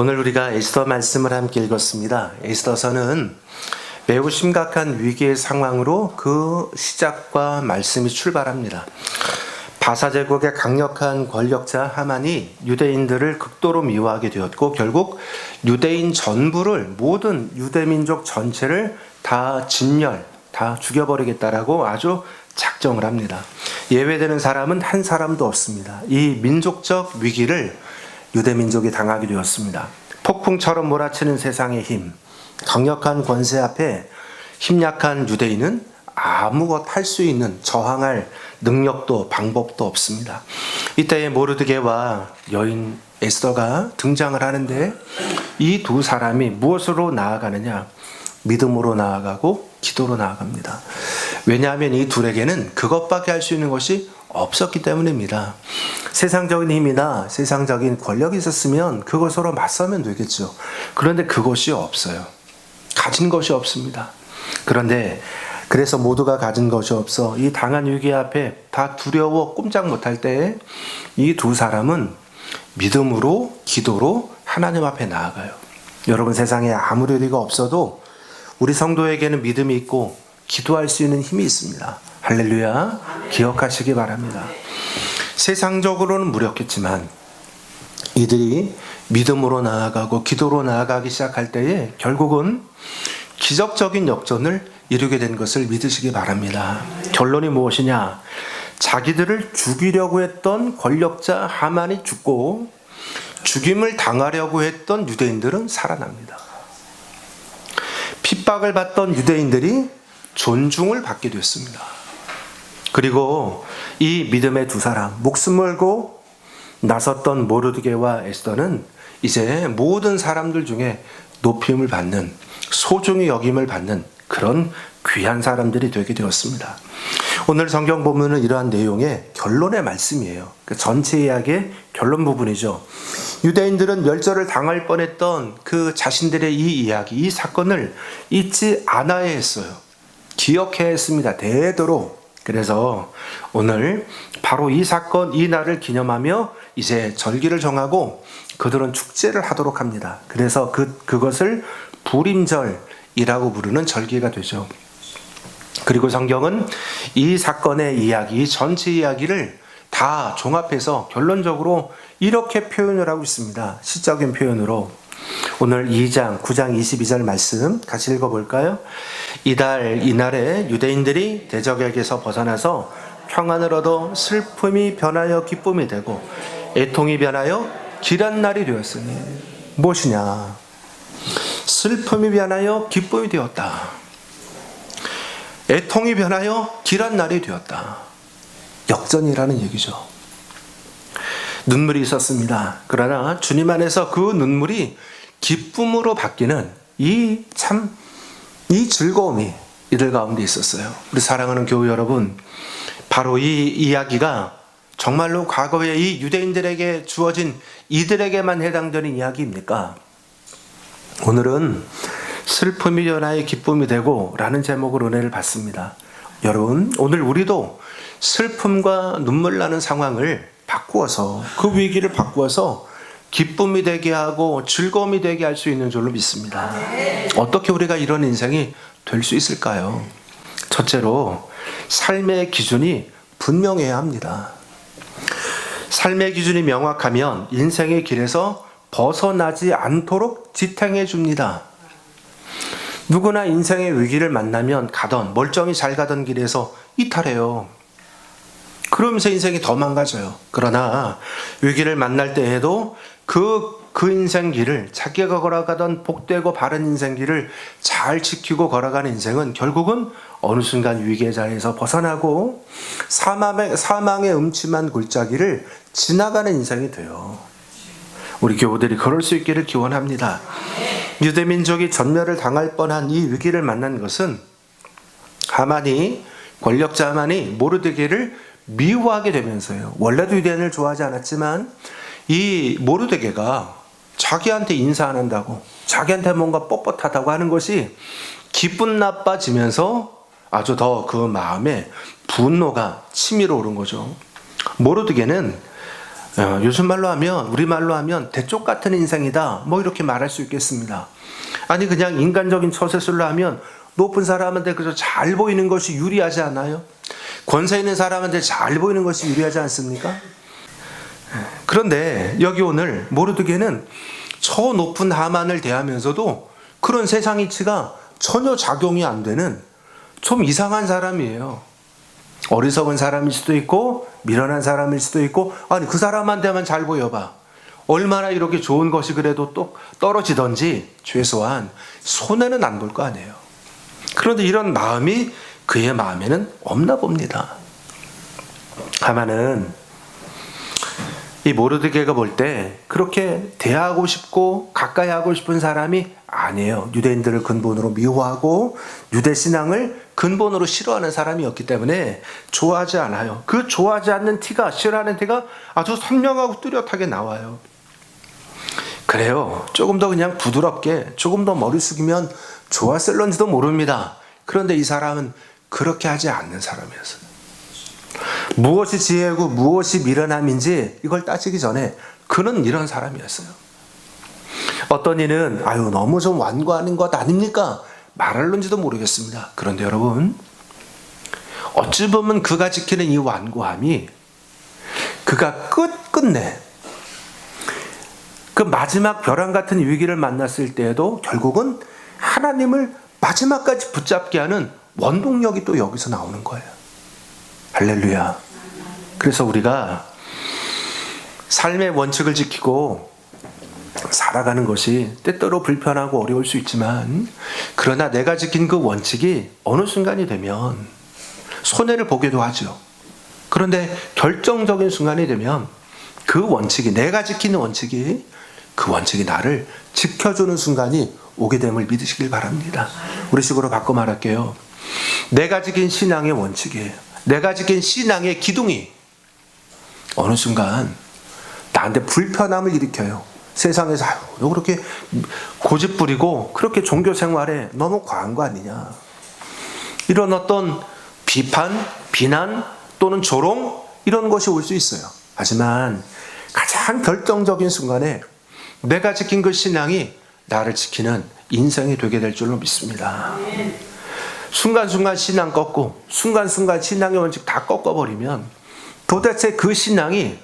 오늘 우리가 에스더 말씀을 함께 읽었습니다. 에스더서는 매우 심각한 위기의 상황으로 그 시작과 말씀이 출발합니다. 바사 제국의 강력한 권력자 하만이 유대인들을 극도로 미워하게 되었고 결국 유대인 전부를 모든 유대 민족 전체를 다 진멸, 다 죽여버리겠다라고 아주 작정을 합니다. 예외되는 사람은 한 사람도 없습니다. 이 민족적 위기를 유대 민족이 당하게 되었습니다. 폭풍처럼 몰아치는 세상의 힘, 강력한 권세 앞에 힘약한 유대인은 아무것 할 수 있는 저항할 능력도 방법도 없습니다. 이때에 모르드게와 여인 에스더가 등장을 하는데 이 두 사람이 무엇으로 나아가느냐? 믿음으로 나아가고 기도로 나아갑니다. 왜냐하면 이 둘에게는 그것밖에 할 수 있는 것이 없었기 때문입니다. 세상적인 힘이나 세상적인 권력이 있었으면 그것으로 맞서면 되겠죠. 그런데 그것이 없어요. 가진 것이 없습니다. 그런데 그래서 모두가 가진 것이 없어 이 당한 위기 앞에 다 두려워 꼼짝 못할 때이두 사람은 믿음으로 기도로 하나님 앞에 나아가요. 여러분 세상에 아무리 우리가 없어도 우리 성도에게는 믿음이 있고 기도할 수 있는 힘이 있습니다. 할렐루야. 기억하시기 바랍니다. 세상적으로는 무력했지만 이들이 믿음으로 나아가고 기도로 나아가기 시작할 때에 결국은 기적적인 역전을 이루게 된 것을 믿으시기 바랍니다. 결론이 무엇이냐? 자기들을 죽이려고 했던 권력자 하만이 죽고 죽임을 당하려고 했던 유대인들은 살아납니다. 핍박을 받던 유대인들이 존중을 받게 됐습니다. 그리고 이 믿음의 두 사람, 목숨 걸고 나섰던 모르드게와 에스더는 이제 모든 사람들 중에 높임을 받는, 소중히 여김을 받는 그런 귀한 사람들이 되게 되었습니다. 오늘 성경 보면은 이러한 내용의 결론의 말씀이에요. 그 전체 이야기의 결론 부분이죠. 유대인들은 멸절을 당할 뻔했던 그 자신들의 이 이야기, 이 사건을 잊지 않아야 했어요. 기억해야 했습니다. 대대로. 그래서 오늘 바로 이 사건, 이 날을 기념하며 이제 절기를 정하고 그들은 축제를 하도록 합니다. 그래서 그, 그것을 불임절이라고 부르는 절기가 되죠. 그리고 성경은 이 사건의 이야기, 전체 이야기를 다 종합해서 결론적으로 이렇게 표현을 하고 있습니다. 시적인 표현으로. 오늘 2장, 9장 22절 말씀 같이 읽어볼까요? 이달, 이날에 유대인들이 대적에게서 벗어나서 평안을 얻어 슬픔이 변하여 기쁨이 되고 애통이 변하여 길한 날이 되었으니 무엇이냐? 슬픔이 변하여 기쁨이 되었다. 애통이 변하여 길한 날이 되었다. 역전이라는 얘기죠. 눈물이 있었습니다. 그러나 주님 안에서 그 눈물이 기쁨으로 바뀌는 이 참, 이 즐거움이 이들 가운데 있었어요. 우리 사랑하는 교우 여러분, 바로 이 이야기가 정말로 과거에 이 유대인들에게 주어진 이들에게만 해당되는 이야기입니까? 오늘은 슬픔이 변화의 기쁨이 되고 라는 제목으로 은혜를 받습니다. 여러분, 오늘 우리도 슬픔과 눈물 나는 상황을 바꾸어서 그 위기를 바꾸어서 기쁨이 되게 하고 즐거움이 되게 할 수 있는 줄로 믿습니다. 어떻게 우리가 이런 인생이 될 수 있을까요? 첫째로 삶의 기준이 분명해야 합니다. 삶의 기준이 명확하면 인생의 길에서 벗어나지 않도록 지탱해 줍니다. 누구나 인생의 위기를 만나면 가던 멀쩡히 잘 가던 길에서 이탈해요. 그러면서 인생이 더 망가져요. 그러나 위기를 만날 때에도 그, 그 인생 길을 자기가 걸어가던 복되고 바른 인생 길을 잘 지키고 걸어가는 인생은 결국은 어느 순간 위기의 자리에서 벗어나고 사망의, 사망의 음침한 골짜기를 지나가는 인생이 돼요. 우리 교우들이 그럴 수 있기를 기원합니다. 유대민족이 전멸을 당할 뻔한 이 위기를 만난 것은 하만이 권력자 하만이 모르드게를 미워하게 되면서요. 원래도 유대인을 좋아하지 않았지만 이 모르드게가 자기한테 인사 안 한다고 자기한테 뭔가 뻣뻣하다고 하는 것이 기분 나빠지면서 아주 더 그 마음에 분노가 치밀어 오른 거죠. 모르드게는 어, 요즘 말로 하면 우리 말로 하면 대쪽 같은 인생이다. 뭐 이렇게 말할 수 있겠습니다. 아니 그냥 인간적인 처세술로 하면 높은 사람한테 그저 잘 보이는 것이 유리하지 않아요? 권세 있는 사람한테 잘 보이는 것이 유리하지 않습니까? 그런데 여기 오늘 모르드게는 저 높은 하만을 대하면서도 그런 세상 이치가 전혀 작용이 안 되는 좀 이상한 사람이에요. 어리석은 사람일 수도 있고 미련한 사람일 수도 있고 아니 그 사람한테만 잘 보여봐. 얼마나 이렇게 좋은 것이 그래도 또 떨어지던지 최소한 손해는 안 볼 거 아니에요. 그런데 이런 마음이 그의 마음에는 없나 봅니다. 하마는 이 모르드게가 볼 때 그렇게 대하고 싶고 가까이 하고 싶은 사람이 아니에요. 유대인들을 근본으로 미워하고 유대 신앙을 근본으로 싫어하는 사람이었기 때문에 좋아하지 않아요. 그 좋아하지 않는 티가 싫어하는 티가 아주 선명하고 뚜렷하게 나와요. 그래요. 조금 더 그냥 부드럽게 조금 더 머리 숙이면 좋았을런지도 모릅니다. 그런데 이 사람은 그렇게 하지 않는 사람이었어요. 무엇이 지혜고 무엇이 미련함인지 이걸 따지기 전에 그는 이런 사람이었어요. 어떤 이는 아유 너무 좀 완고하는 것 아닙니까? 말할런지도 모르겠습니다. 그런데 여러분 어찌 보면 그가 지키는 이 완고함이 그가 끝끝내 그 마지막 벼랑 같은 위기를 만났을 때에도 결국은 하나님을 마지막까지 붙잡게 하는 원동력이 또 여기서 나오는 거예요. 할렐루야. 그래서 우리가 삶의 원칙을 지키고 살아가는 것이 때때로 불편하고 어려울 수 있지만 그러나 내가 지킨 그 원칙이 어느 순간이 되면 손해를 보기도 하죠. 그런데 결정적인 순간이 되면 그 원칙이 내가 지키는 원칙이 그 원칙이 나를 지켜주는 순간이 오게 됨을 믿으시길 바랍니다. 우리 식으로 바꿔 말할게요. 내가 지킨 신앙의 원칙이에요. 내가 지킨 신앙의 기둥이 어느 순간 나한테 불편함을 일으켜요. 세상에서 아유, 너 그렇게 고집 부리고 그렇게 종교 생활에 너무 과한 거 아니냐. 이런 어떤 비판, 비난 또는 조롱 이런 것이 올 수 있어요. 하지만 가장 결정적인 순간에 내가 지킨 그 신앙이 나를 지키는 인생이 되게 될 줄로 믿습니다. 순간순간 신앙 꺾고 순간순간 신앙의 원칙 다 꺾어버리면 도대체 그 신앙이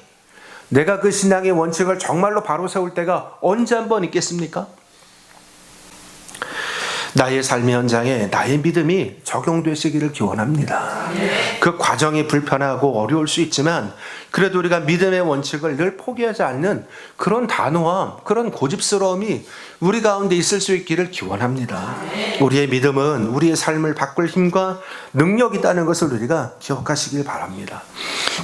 내가 그 신앙의 원칙을 정말로 바로 세울 때가 언제 한 번 있겠습니까? 나의 삶의 현장에 나의 믿음이 적용되시기를 기원합니다. 그 과정이 불편하고 어려울 수 있지만 그래도 우리가 믿음의 원칙을 늘 포기하지 않는 그런 단호함, 그런 고집스러움이 우리 가운데 있을 수 있기를 기원합니다. 우리의 믿음은 우리의 삶을 바꿀 힘과 능력이 있다는 것을 우리가 기억하시길 바랍니다.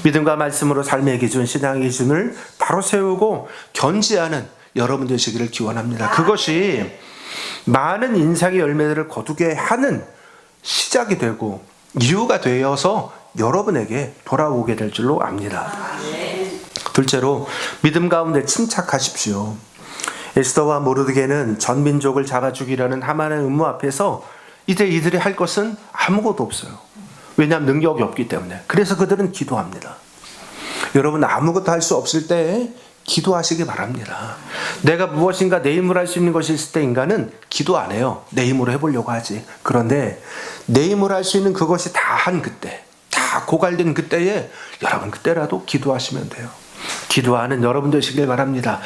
믿음과 말씀으로 삶의 기준, 신앙의 기준을 바로 세우고 견지하는 여러분 되시기를 기원합니다. 그것이 많은 인상의 열매들을 거두게 하는 시작이 되고 이유가 되어서 여러분에게 돌아오게 될 줄로 압니다. 둘째로 믿음 가운데 침착하십시오. 에스더와 모르드게는 전 민족을 잡아 죽이려는 하만의 음모 앞에서 이제 이들이 할 것은 아무것도 없어요. 왜냐하면 능력이 없기 때문에. 그래서 그들은 기도합니다. 여러분 아무것도 할 수 없을 때 기도하시기 바랍니다. 내가 무엇인가 내 힘으로 할 수 있는 것이 있을 때 인간은 기도 안 해요. 내 힘으로 해보려고 하지. 그런데 내 힘으로 할 수 있는 그것이 다 한 그때, 다 고갈된 그때에 여러분 그때라도 기도하시면 돼요. 기도하는 여러분 되시길 바랍니다.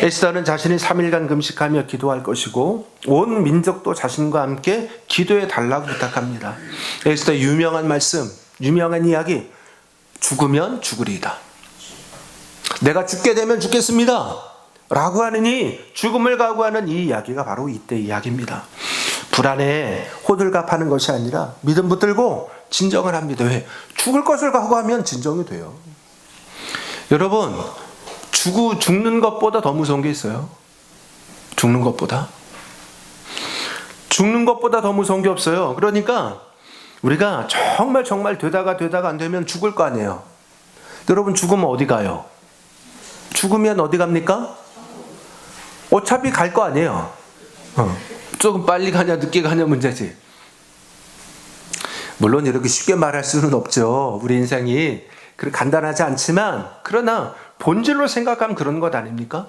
에스더는 자신이 3일간 금식하며 기도할 것이고 온 민족도 자신과 함께 기도해 달라고 부탁합니다. 에스더 유명한 말씀, 유명한 이야기 죽으면 죽으리이다. 내가 죽게 되면 죽겠습니다. 라고 하느니 죽음을 각오하는 이 이야기가 바로 이때 이야기입니다. 불안에 호들갑 하는 것이 아니라 믿음 붙들고 진정을 합니다. 왜? 죽을 것을 각오하면 진정이 돼요. 여러분, 죽고 죽는 것보다 더 무서운 게 있어요. 죽는 것보다. 죽는 것보다 더 무서운 게 없어요. 그러니까 우리가 정말 정말 되다가 되다가 안 되면 죽을 거 아니에요. 여러분 죽으면 어디 가요? 죽으면 어디 갑니까? 어차피 갈 거 아니에요. 어. 조금 빨리 가냐 늦게 가냐 문제지. 물론 이렇게 쉽게 말할 수는 없죠. 우리 인생이 그렇게 간단하지 않지만 그러나 본질로 생각하면 그런 것 아닙니까?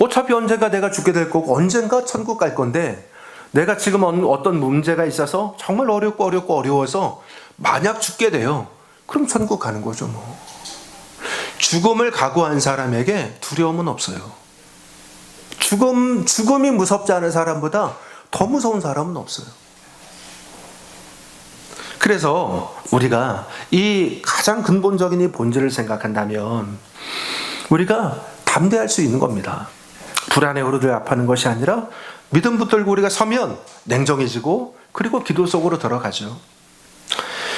어차피 언젠가 내가 죽게 될 거고 언젠가 천국 갈 건데 내가 지금 어떤 문제가 있어서 정말 어렵고 어렵고 어려워서 만약 죽게 돼요. 그럼 천국 가는 거죠, 뭐. 죽음을 각오한 사람에게 두려움은 없어요. 죽음, 죽음이 무섭지 않은 사람보다 더 무서운 사람은 없어요. 그래서 우리가 이 가장 근본적인 이 본질을 생각한다면 우리가 담대할 수 있는 겁니다. 불안에 오르들 아파하는 것이 아니라 믿음 붙들고 우리가 서면 냉정해지고 그리고 기도 속으로 들어가죠.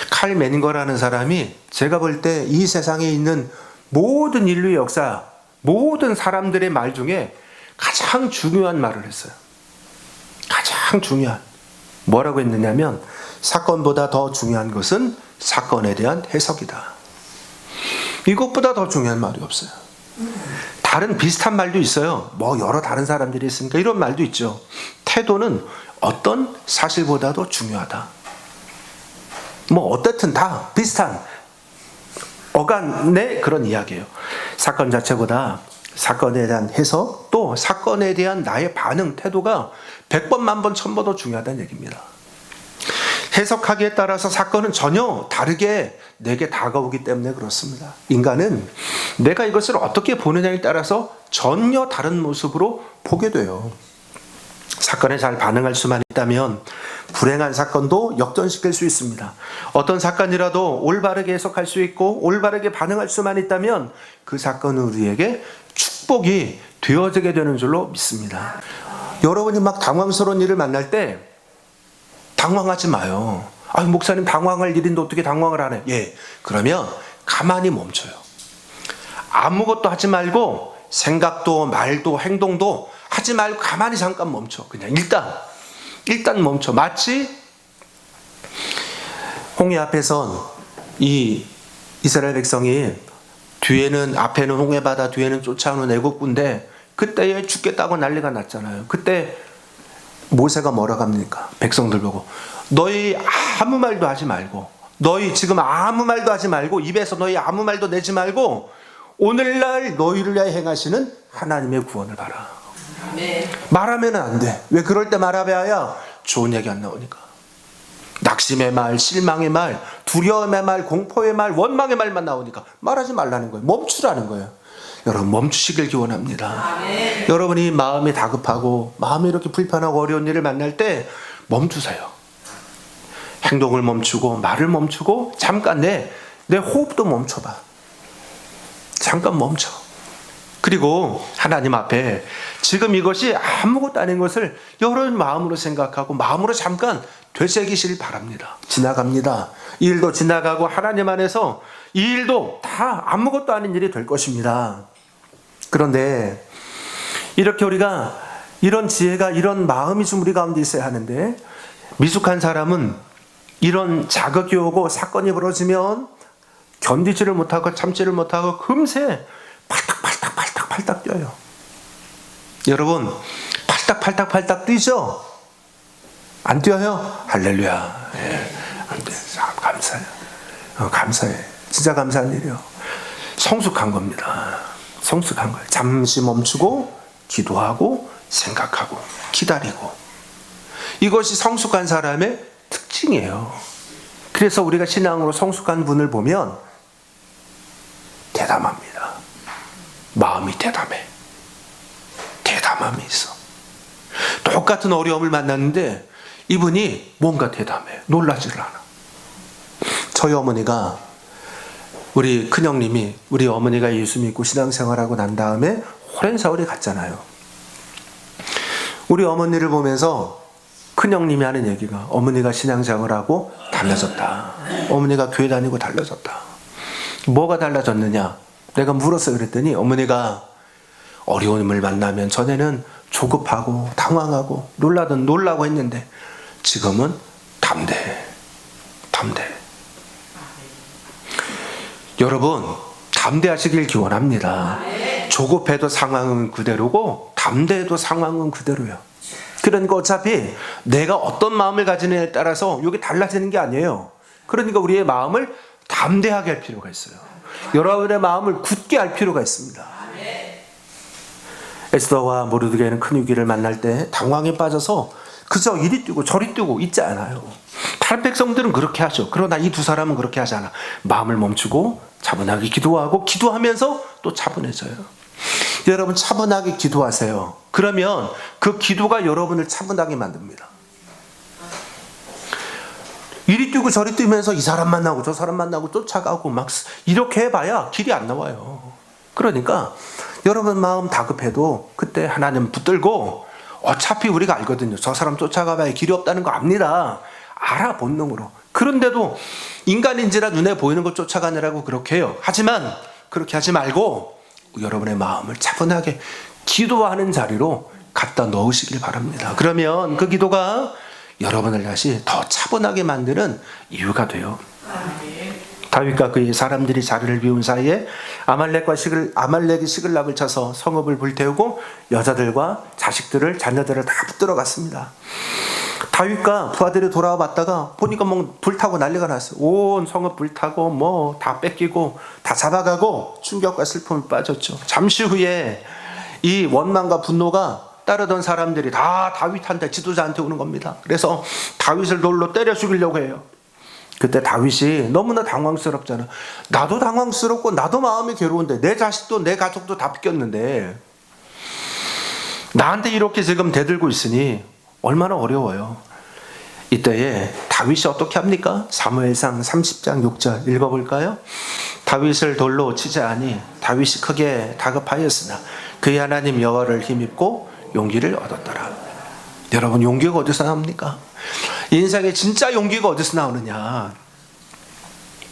칼 매닝거라는 사람이 제가 볼 때 이 세상에 있는 모든 인류의 역사, 모든 사람들의 말 중에 가장 중요한 말을 했어요. 가장 중요한. 뭐라고 했느냐면 사건보다 더 중요한 것은 사건에 대한 해석이다. 이것보다 더 중요한 말이 없어요. 다른 비슷한 말도 있어요. 뭐 여러 다른 사람들이 있으니까 이런 말도 있죠. 태도는 어떤 사실보다도 중요하다. 뭐 어떻든 다 비슷한 어간의 그런 이야기예요. 사건 자체보다 사건에 대한 해석 또 사건에 대한 나의 반응 태도가 100번 만번 천번 더 중요하다는 얘기입니다. 해석하기에 따라서 사건은 전혀 다르게 내게 다가오기 때문에 그렇습니다. 인간은 내가 이것을 어떻게 보느냐에 따라서 전혀 다른 모습으로 보게 돼요. 사건에 잘 반응할 수만 있다면 불행한 사건도 역전시킬 수 있습니다. 어떤 사건이라도 올바르게 해석할 수 있고 올바르게 반응할 수만 있다면 그 사건은 우리에게 축복이 되어지게 되는 줄로 믿습니다. 여러분이 막 당황스러운 일을 만날 때 당황하지 마요. 아, 목사님 당황할 일인데 어떻게 당황을 안 해? 예. 그러면 가만히 멈춰요. 아무것도 하지 말고 생각도 말도 행동도 하지 말고 가만히 잠깐 멈춰. 그냥 일단 일단 멈춰. 마치 홍해 앞에선 이 이스라엘 백성이 뒤에는 앞에는 홍해 바다 뒤에는 쫓아오는 애국군데 그때에 죽겠다고 난리가 났잖아요. 그때 모세가 뭐라고 합니까? 백성들 보고 너희 아무 말도 하지 말고 너희 지금 아무 말도 하지 말고 입에서 너희 아무 말도 내지 말고 오늘날 너희를 위하여 행하시는 하나님의 구원을 봐라. 말하면 안 돼. 왜 그럴 때 말하봐야 좋은 얘기 안 나오니까. 낙심의 말, 실망의 말, 두려움의 말, 공포의 말, 원망의 말만 나오니까 말하지 말라는 거예요. 멈추라는 거예요. 여러분 멈추시길 기원합니다. 여러분이 마음이 다급하고 마음이 이렇게 불편하고 어려운 일을 만날 때 멈추세요. 행동을 멈추고 말을 멈추고 잠깐 내, 내 호흡도 멈춰봐. 잠깐 멈춰. 그리고 하나님 앞에 지금 이것이 아무것도 아닌 것을 여러 마음으로 생각하고 마음으로 잠깐 되새기시길 바랍니다. 지나갑니다. 이 일도 지나가고 하나님 안에서 이 일도 다 아무것도 아닌 일이 될 것입니다. 그런데 이렇게 우리가 이런 지혜가 이런 마음이 좀 우리 가운데 있어야 하는데 미숙한 사람은 이런 자극이 오고 사건이 벌어지면 견디지를 못하고 참지를 못하고 금세 팔딱 뛰어요. 여러분 팔딱 팔딱 팔딱 뛰죠? 안 뛰어요? 할렐루야. 예, 안 돼. 참 감사해. 어, 감사해. 진짜 감사한 일이요. 성숙한 겁니다. 성숙한 거예요. 잠시 멈추고 기도하고 생각하고 기다리고 이것이 성숙한 사람의 특징이에요. 그래서 우리가 신앙으로 성숙한 분을 보면 대담합니다. 마음이 대담해. 대담함이 있어. 똑같은 어려움을 만났는데 이분이 뭔가 대담해. 놀라지를 않아. 저희 어머니가 우리 큰형님이 우리 어머니가 예수 믿고 신앙생활하고 난 다음에 오랜 세월이 갔잖아요. 우리 어머니를 보면서 큰형님이 하는 얘기가 어머니가 신앙생활하고 달라졌다. 어머니가 교회 다니고 달라졌다. 뭐가 달라졌느냐? 내가 물었어요. 그랬더니 어머니가 어려움을 만나면 전에는 조급하고 당황하고 놀라던 놀라고 했는데 지금은 담대, 담대. 여러분 담대하시길 기원합니다. 조급해도 상황은 그대로고 담대해도 상황은 그대로요. 그러니까 어차피 내가 어떤 마음을 가지느냐에 따라서 이게 달라지는 게 아니에요. 그러니까 우리의 마음을 담대하게 할 필요가 있어요. 여러분의 마음을 굳게 할 필요가 있습니다. 에스더와 모르드게는 큰 위기를 만날 때 당황에 빠져서 그저 이리 뛰고 저리 뛰고 있지 않아요. 다른 백성들은 그렇게 하죠. 그러나 이 두 사람은 그렇게 하지 않아. 마음을 멈추고 차분하게 기도하고 기도하면서 또 차분해져요. 여러분 차분하게 기도하세요. 그러면 그 기도가 여러분을 차분하게 만듭니다. 이리 뛰고 저리 뛰면서 이 사람 만나고 저 사람 만나고 쫓아가고 막 이렇게 해봐야 길이 안 나와요. 그러니까 여러분 마음 다급해도 그때 하나님 붙들고 어차피 우리가 알거든요. 저 사람 쫓아가봐야 길이 없다는 거 압니다. 알아 본능으로. 그런데도 인간인지라 눈에 보이는 것 쫓아가느라고 그렇게 해요. 하지만 그렇게 하지 말고 여러분의 마음을 차분하게 기도하는 자리로 갖다 넣으시길 바랍니다. 그러면 그 기도가 여러분을 다시 더 차분하게 만드는 이유가 돼요. 다윗과 그의 사람들이 자리를 비운 사이에 아말렉과 시글 아말렉이 시글락을 쳐서 성읍을 불태우고 여자들과 자식들을 자녀들을 다 붙들어 갔습니다. 다윗과 부하들이 돌아와 봤다가 보니까 뭐 불타고 난리가 났어요. 온 성읍 불타고 뭐 다 뺏기고 다 잡아가고 충격과 슬픔에 빠졌죠. 잠시 후에 이 원망과 분노가 따르던 사람들이 다 다윗한테 지도자한테 오는 겁니다. 그래서 다윗을 돌로 때려 죽이려고 해요. 그때 다윗이 너무나 당황스럽잖아. 나도 당황스럽고 나도 마음이 괴로운데 내 자식도 내 가족도 다 뺏겼는데 나한테 이렇게 지금 대들고 있으니 얼마나 어려워요. 이때에 다윗이 어떻게 합니까? 사무엘상 30장 6절 읽어볼까요? 다윗을 돌로 치자 하니 다윗이 크게 다급하였으나 그의 하나님 여호와를 힘입고 용기를 얻었더라. 여러분 용기가 어디서 나옵니까? 인생에 진짜 용기가 어디서 나오느냐?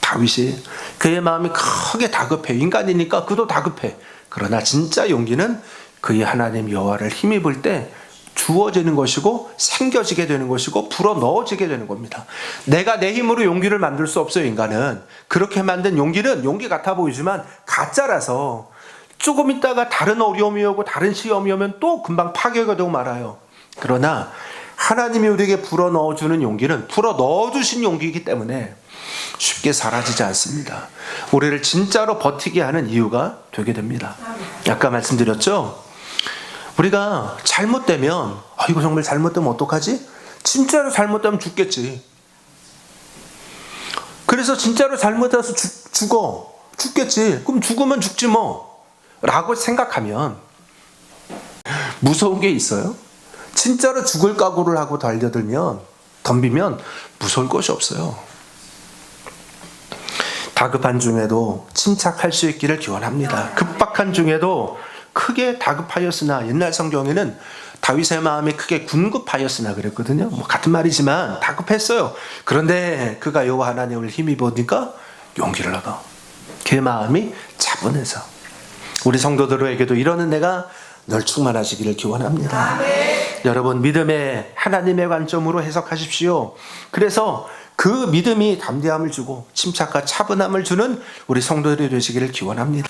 다윗이 그의 마음이 크게 다급해. 인간이니까 그도 다급해. 그러나 진짜 용기는 그의 하나님 여호와를 힘입을 때 주어지는 것이고 생겨지게 되는 것이고 불어 넣어지게 되는 겁니다. 내가 내 힘으로 용기를 만들 수 없어요, 인간은. 그렇게 만든 용기는 용기 같아 보이지만 가짜라서 조금 있다가 다른 어려움이 오고 다른 시험이 오면 또 금방 파괴가 되고 말아요. 그러나 하나님이 우리에게 불어 넣어주는 용기는 불어 넣어주신 용기이기 때문에 쉽게 사라지지 않습니다. 우리를 진짜로 버티게 하는 이유가 되게 됩니다. 아까 말씀드렸죠? 우리가 잘못되면, 아, 이거 정말 잘못되면 어떡하지? 진짜로 잘못되면 죽겠지. 그래서 진짜로 잘못해서 죽, 죽어. 죽겠지. 그럼 죽으면 죽지 뭐. 라고 생각하면 무서운 게 있어요. 진짜로 죽을 각오를 하고 달려들면, 덤비면 무서울 것이 없어요. 다급한 중에도 침착할 수 있기를 기원합니다. 급박한 중에도 크게 다급하였으나 옛날 성경에는 다윗의 마음이 크게 군급하였으나 그랬거든요. 뭐 같은 말이지만 다급했어요. 그런데 그가 여호와 하나님을 힘입으니까 용기를 얻어. 그 마음이 차분해서 우리 성도들에게도 이런 은혜가 널 충만하시기를 기원합니다. 여러분 믿음의 하나님의 관점으로 해석하십시오. 그래서 그 믿음이 담대함을 주고 침착과 차분함을 주는 우리 성도들이 되시기를 기원합니다.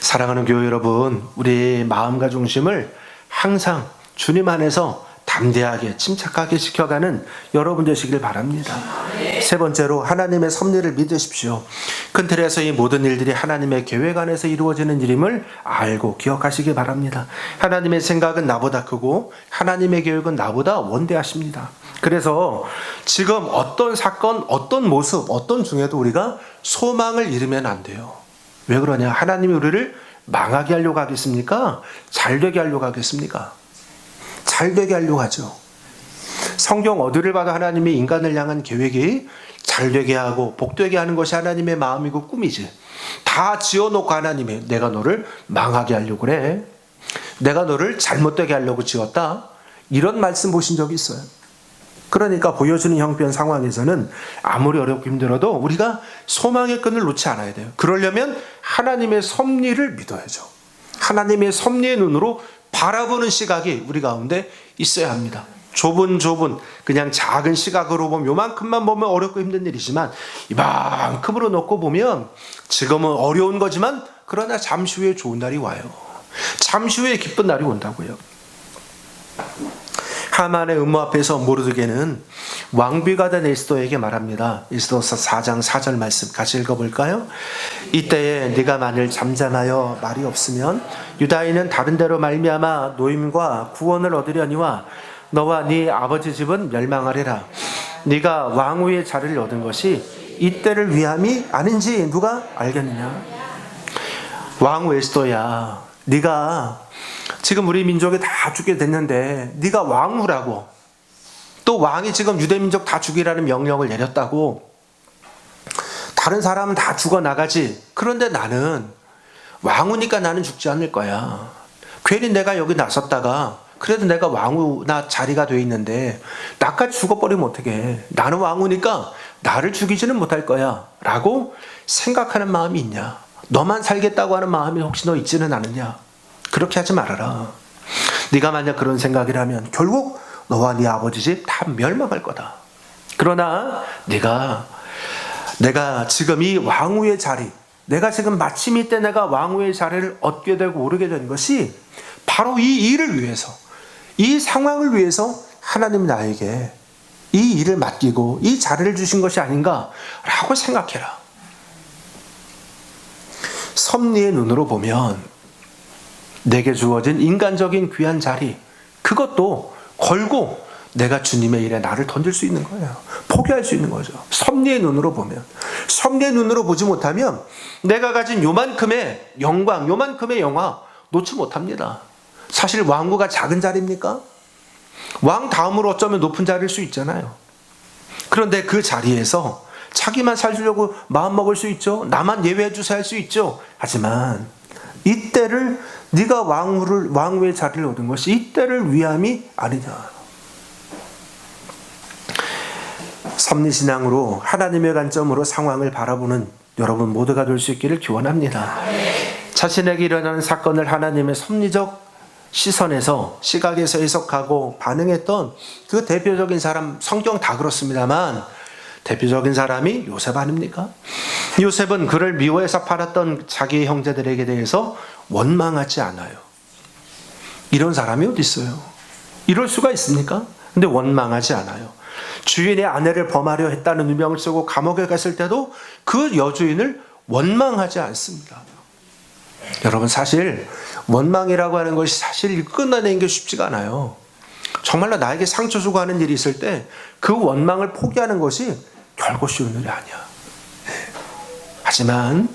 사랑하는 교회 여러분, 우리 마음과 중심을 항상 주님 안에서 담대하게 침착하게 지켜가는 여러분 되시길 바랍니다. 세 번째로 하나님의 섭리를 믿으십시오. 큰 틀에서 이 모든 일들이 하나님의 계획 안에서 이루어지는 일임을 알고 기억하시기 바랍니다. 하나님의 생각은 나보다 크고 하나님의 계획은 나보다 원대하십니다. 그래서 지금 어떤 사건, 어떤 모습, 어떤 중에도 우리가 소망을 잃으면 안 돼요. 왜 그러냐? 하나님이 우리를 망하게 하려고 하겠습니까? 잘 되게 하려고 하겠습니까? 잘 되게 하려고 하죠. 성경 어디를 봐도 하나님이 인간을 향한 계획이 잘 되게 하고 복되게 하는 것이 하나님의 마음이고 꿈이지. 다 지어놓고 하나님이 내가 너를 망하게 하려고 그래. 내가 너를 잘못되게 하려고 지었다. 이런 말씀 보신 적이 있어요. 그러니까 보여주는 형편 상황에서는 아무리 어렵고 힘들어도 우리가 소망의 끈을 놓지 않아야 돼요. 그러려면 하나님의 섭리를 믿어야죠. 하나님의 섭리의 눈으로 바라보는 시각이 우리 가운데 있어야 합니다. 좁은 좁은 그냥 작은 시각으로 보면 요만큼만 보면 어렵고 힘든 일이지만 이만큼으로 놓고 보면 지금은 어려운 거지만 그러나 잠시 후에 좋은 날이 와요. 잠시 후에 기쁜 날이 온다고요. 하만의 음모 앞에서 모르드게는 왕비가 된 에스더에게 말합니다. 에스더서 4장 4절 말씀 같이 읽어볼까요? 이때에 네가 만일 잠잠하여 말이 없으면 유다인은 다른 데로 말미암아 노임과 구원을 얻으려니와 너와 네 아버지 집은 멸망하리라. 네가 왕후의 자리를 얻은 것이 이때를 위함이 아닌지 누가 알겠느냐? 왕후 에스더야, 네가 지금 우리 민족이 다 죽게 됐는데 네가 왕후라고 또 왕이 지금 유대 민족 다 죽이라는 명령을 내렸다고 다른 사람은 다 죽어 나가지. 그런데 나는 왕후니까 나는 죽지 않을 거야. 괜히 내가 여기 나섰다가 그래도 내가 왕후나 자리가 돼 있는데 나까지 죽어버리면 어떡해. 나는 왕후니까 나를 죽이지는 못할 거야. 라고 생각하는 마음이 있냐. 너만 살겠다고 하는 마음이 혹시 너 있지는 않느냐. 그렇게 하지 말아라. 네가 만약 그런 생각이라면 결국 너와 네 아버지 집 다 멸망할 거다. 그러나 네가 내가 지금 이 왕후의 자리, 내가 지금 마침 이때 내가 왕후의 자리를 얻게 되고 오르게 된 것이 바로 이 일을 위해서, 이 상황을 위해서 하나님 나에게 이 일을 맡기고 이 자리를 주신 것이 아닌가라고 생각해라. 섭리의 눈으로 보면 내게 주어진 인간적인 귀한 자리, 그것도 걸고 내가 주님의 일에 나를 던질 수 있는 거예요. 포기할 수 있는 거죠. 섭리의 눈으로 보면. 섭리의 눈으로 보지 못하면 내가 가진 요만큼의 영광, 요만큼의 영화 놓지 못합니다. 사실 왕구가 작은 자리입니까? 왕 다음으로 어쩌면 높은 자리일 수 있잖아요. 그런데 그 자리에서 자기만 살려고 마음 먹을 수 있죠. 나만 예외해 주세요 할수 있죠. 하지만 이때를 네가 왕후를 왕후의 자리를 얻은 것이 이때를 위함이 아니냐. 섭리신앙으로 하나님의 관점으로 상황을 바라보는 여러분 모두가 될 수 있기를 기원합니다. 자신에게 일어나는 사건을 하나님의 섭리적 시선에서 시각에서 해석하고 반응했던 그 대표적인 사람 성경 다 그렇습니다만 대표적인 사람이 요셉 아닙니까? 요셉은 그를 미워해서 팔았던 자기의 형제들에게 대해서 원망하지 않아요. 이런 사람이 어디 있어요? 이럴 수가 있습니까? 근데 원망하지 않아요. 주인의 아내를 범하려 했다는 누명을 쓰고 감옥에 갔을 때도 그 여주인을 원망하지 않습니다. 여러분 사실 원망이라고 하는 것이 사실 끝나내는 게 쉽지가 않아요. 정말로 나에게 상처 주고 하는 일이 있을 때 그 원망을 포기하는 것이 결코 쉬운 일이 아니야. 네. 하지만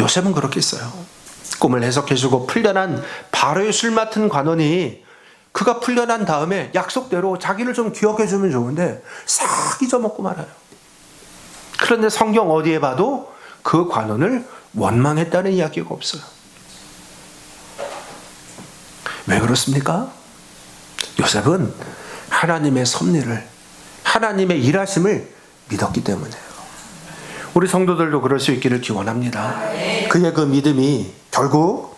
요셉은 그렇게 했어요. 꿈을 해석해주고 풀려난 바로의 술 맡은 관원이 그가 풀려난 다음에 약속대로 자기를 좀 기억해주면 좋은데 싹 잊어먹고 말아요. 그런데 성경 어디에 봐도 그 관원을 원망했다는 이야기가 없어요. 왜 그렇습니까? 요셉은 하나님의 섭리를, 하나님의 일하심을 믿었기 때문이에요. 우리 성도들도 그럴 수 있기를 기원합니다. 그의 그 믿음이 결국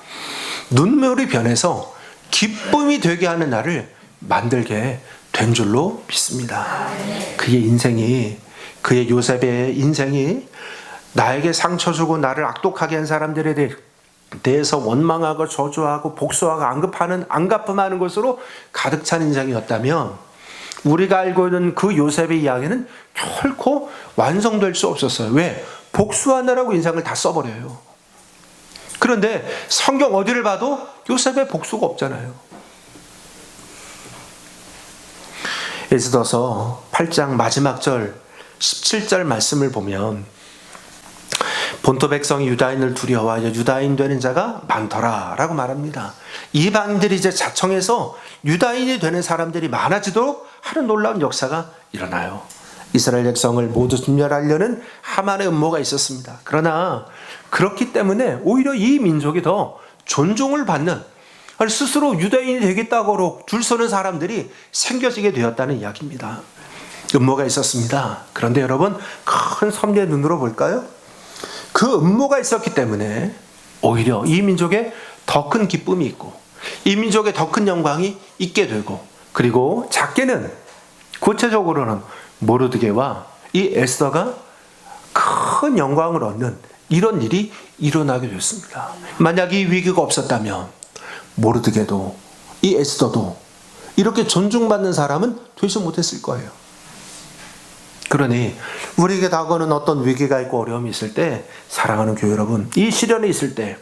눈물이 변해서 기쁨이 되게 하는 날을 만들게 된 줄로 믿습니다. 그의 인생이, 그의 요셉의 인생이 나에게 상처 주고 나를 악독하게 한 사람들에 대해 대해서 원망하고 저주하고 복수하고 안급하는 안갚음하는 것으로 가득 찬 인생이었다면 우리가 알고 있는 그 요셉의 이야기는 결코 완성될 수 없었어요. 왜? 복수하느라고 인생을 다 써버려요. 그런데 성경 어디를 봐도 요셉의 복수가 없잖아요. 에스더서 8장 마지막 절 17절 말씀을 보면 본토 백성이 유다인을 두려워하여 유다인 되는 자가 많더라라고 말합니다. 이방인들이 이제 자청해서 유다인이 되는 사람들이 많아지도록 하는 놀라운 역사가 일어나요. 이스라엘 백성을 모두 진멸하려는 하만의 음모가 있었습니다. 그러나 그렇기 때문에 오히려 이 민족이 더 존중을 받는 스스로 유대인이 되겠다고 줄 서는 사람들이 생겨지게 되었다는 이야기입니다. 음모가 있었습니다. 그런데 여러분 큰 섭리의 눈으로 볼까요? 그 음모가 있었기 때문에 오히려 이 민족에 더 큰 기쁨이 있고 이 민족에 더 큰 영광이 있게 되고 그리고 작게는 구체적으로는 모르드게와 이 에스더가 큰 영광을 얻는 이런 일이 일어나게 됐습니다. 만약 이 위기가 없었다면 모르드게도 이 에스더도 이렇게 존중받는 사람은 되지 못했을 거예요. 그러니 우리에게 다가오는 어떤 위기가 있고 어려움이 있을 때 사랑하는 교회 여러분 이 시련이 있을 때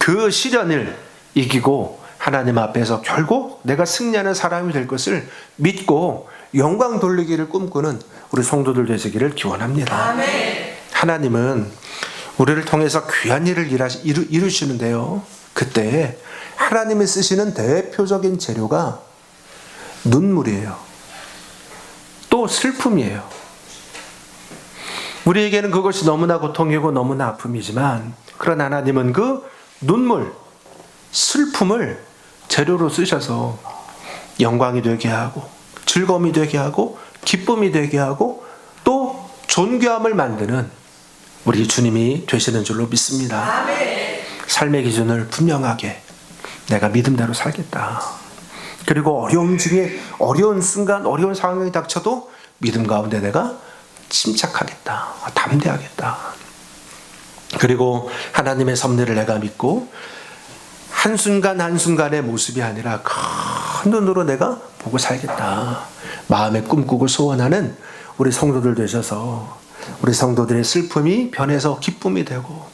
그 시련을 이기고 하나님 앞에서 결국 내가 승리하는 사람이 될 것을 믿고 영광 돌리기를 꿈꾸는 우리 성도들 되시기를 기원합니다. 하나님은 우리를 통해서 귀한 일을 일하시, 이루, 이루시는데요. 그때 하나님이 쓰시는 대표적인 재료가 눈물이에요. 또 슬픔이에요. 우리에게는 그것이 너무나 고통이고 너무나 아픔이지만 그런 하나님은 그 눈물, 슬픔을 재료로 쓰셔서 영광이 되게 하고 즐거움이 되게 하고 기쁨이 되게 하고 또 존귀함을 만드는 우리 주님이 되시는 줄로 믿습니다. 삶의 기준을 분명하게 내가 믿음대로 살겠다. 그리고 어려움 중에 어려운 순간 어려운 상황이 닥쳐도 믿음 가운데 내가 침착하겠다. 담대하겠다. 그리고 하나님의 섭리를 내가 믿고 한순간 한순간의 모습이 아니라 큰 눈으로 내가 보고 살겠다. 마음에 꿈꾸고 소원하는 우리 성도들 되셔서 우리 성도들의 슬픔이 변해서 기쁨이 되고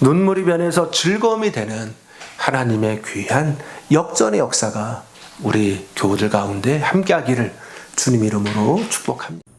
눈물이 변해서 즐거움이 되는 하나님의 귀한 역전의 역사가 우리 교우들 가운데 함께하기를 주님 이름으로 축복합니다.